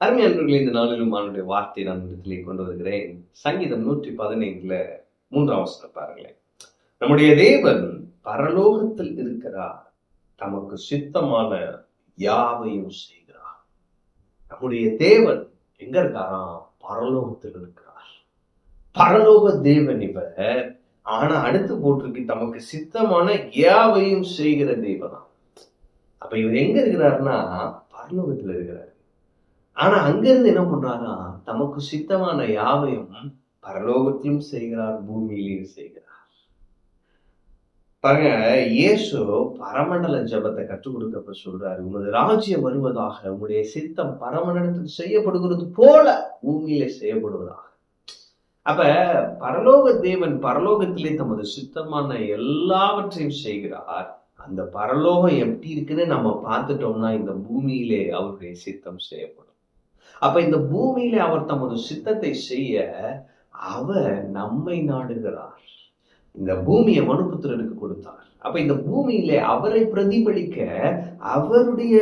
அருமை அருமையானவர்களே இந்த நாளிலும் அவனுடைய வார்த்தை நான் இடத்திலே கொண்டு வருகிறேன். சங்கீதம் நூற்றி பதினைந்துல மூன்றாம் வசனம் பாருங்களேன். நம்முடைய தேவன் பரலோகத்தில் இருக்கிறார். தமக்கு சித்தமான யாவையும் செய்கிறார். நம்முடைய தேவன் எங்க இருக்காராம் பரலோகத்தில் இருக்கிறார். பரலோக தேவன் இவர். ஆனா அடுத்து போட்டிருக்கு தமக்கு சித்தமான யாவையும் செய்கிற தேவனா? அப்ப இவர் எங்க இருக்கிறாருன்னா பரலோகத்துல இருக்கிறார். ஆனா அங்கிருந்து என்ன பண்றாரா தமக்கு சித்தமான யாவையும் பரலோகத்திலும் செய்கிறார் பூமியிலையும் செய்கிறார். பாருங்க இயேசு பரமண்டல ஜபத்தை கற்றுக் கொடுக்கப்ப சொல்றாரு உமது ராஜ்யம் வருவதாக உங்களுடைய சித்தம் பரமண்டலத்தில் செய்யப்படுகிறது போல பூமியில செய்யப்படுவதாக. அப்ப பரலோக தேவன் பரலோகத்திலே தமது சித்தமான எல்லாவற்றையும் செய்கிறார். அந்த பரலோகம் எப்படி இருக்குன்னு நம்ம பார்த்துட்டோம்னா இந்த பூமியிலே அவருடைய சித்தம் செய்யப்படும். அப்ப இந்த பூமியில அவர் தமது சித்தத்தை செய்ய அவர் நம்மை நாடுகிறார். இந்த பூமியை மனுபுத்திரனுக்கு கொடுத்தார். அப்ப இந்த பூமியில அவரை பிரதிபலிக்க அவருடைய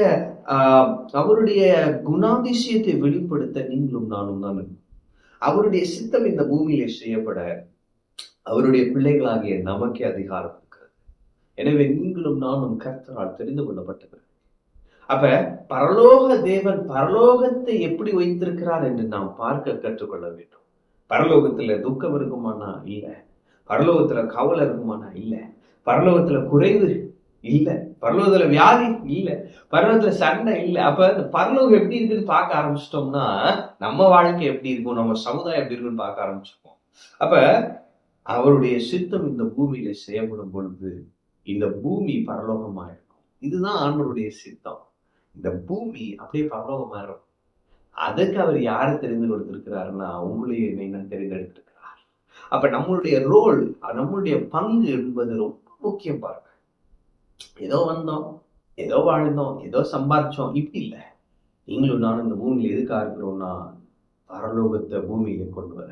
அவருடைய குணாதிசயத்தை வெளிப்படுத்த நீங்களும் நானும் தான். அவருடைய சித்தம் இந்த பூமியிலே செய்யப்பட அவருடைய பிள்ளைகளாகிய நமக்கே அதிகாரம் இருக்கிறது. எனவே நீங்களும் நானும் கர்த்தரால் தெரிந்து கொள்ளப்பட்டவர். அப்ப பரலோக தேவன் பரலோகத்தை எப்படி வைத்திருக்கிறார் என்று நாம் பார்க்க கற்றுக்கொள்ள வேண்டும். பரலோகத்துல துக்கம் இருக்குமானா இல்ல? பரலோகத்துல கவலை இருக்குமானா இல்ல? பரலோகத்துல குறைவு இல்ல? பரலோகத்துல வியாதி இல்ல? பரலோகத்துல சண்டை இல்ல? அப்ப இந்த பரலோகம் எப்படி இருக்குன்னு பார்க்க ஆரம்பிச்சிட்டோம்னா நம்ம வாழ்க்கை எப்படி இருக்கும்? நம்ம சமுதாயம் எப்படி இருக்குன்னு பார்க்க ஆரம்பிச்சிருக்கோம் அப்ப அவருடைய சித்தம் இந்த பூமியில செய்யப்படும் பொழுது இந்த பூமி பரலோகமாயிருக்கும். இதுதான் ஆண்டவருடைய சித்தம். இந்த பூமி அப்படியே பரலோகம் மாறும். அதுக்கு அவர் யாரை தெரிந்து கொடுத்திருக்கிறாருன்னா உங்களையும் என்ன தெரிந்தெடுத்திருக்கிறார். அப்ப நம்மளுடைய ரோல் நம்மளுடைய பங்கு என்பது ரொம்ப முக்கியம் பாருங்க. ஏதோ வந்தோம் ஏதோ வாழ்ந்தோம் ஏதோ சம்பாதிச்சோம் இப்படி இல்லை. நீங்களும் நானும் இந்த பூமியில் எதுக்காக இருக்கிறோம்னா பரலோகத்தை பூமியில கொண்டு வர.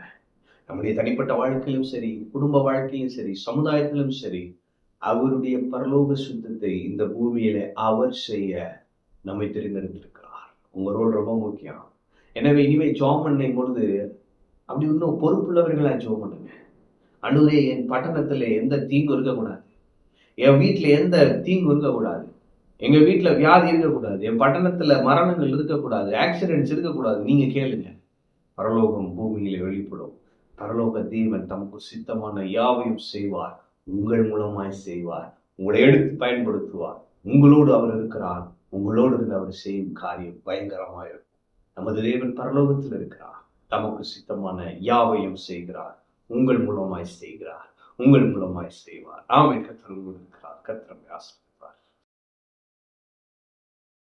நம்முடைய தனிப்பட்ட வாழ்க்கையிலும் சரி குடும்ப வாழ்க்கையிலும் சரி சமுதாயத்திலும் சரி அவருடைய பரலோக சுத்தத்தை இந்த பூமியில அவர் செய்ய நம்மை தெரிந்தெடுத்திருக்கிறார். உங்க ரோல் ரொம்ப முக்கியம். எனவே இனிமே ஜோம் பண்ணும் பொழுது அப்படி இன்னும் பொறுப்புள்ளவர்களாக ஜோம் பண்ணுங்க. அனுரே என் பட்டணத்தில் எந்த தீங்கு இருக்கக்கூடாது. என் வீட்டில் எந்த தீங்கு இருக்கக்கூடாது. எங்க வீட்டில் வியாதி இருக்கக்கூடாது. என் பட்டணத்தில் மரணங்கள் இருக்கக்கூடாது. ஆக்சிடென்ட்ஸ் இருக்கக்கூடாது. நீங்க கேளுங்க. பரலோகம் பூமியில வெளிப்படும். பரலோக தேவன் தமக்கு சித்தமான யாவையும் செய்வார். உங்கள் மூலமாய் செய்வார். உங்களை எடுத்து பயன்படுத்துவார். உங்களோடு அவர் இருக்கிறார். உங்களோடு இருந்து அவர் செய்யும் காரியம் பயங்கரமாக இருக்கும். நமது தேவன் பரலோகத்தில் இருக்கிறார். தமக்கு சித்தமான யாவையும் செய்கிறார். உங்கள் மூலமாய் செய்கிறார். உங்கள் மூலமாய் செய்வார். ஆமை கத்திரம் இருக்கிறார். கத்திரம்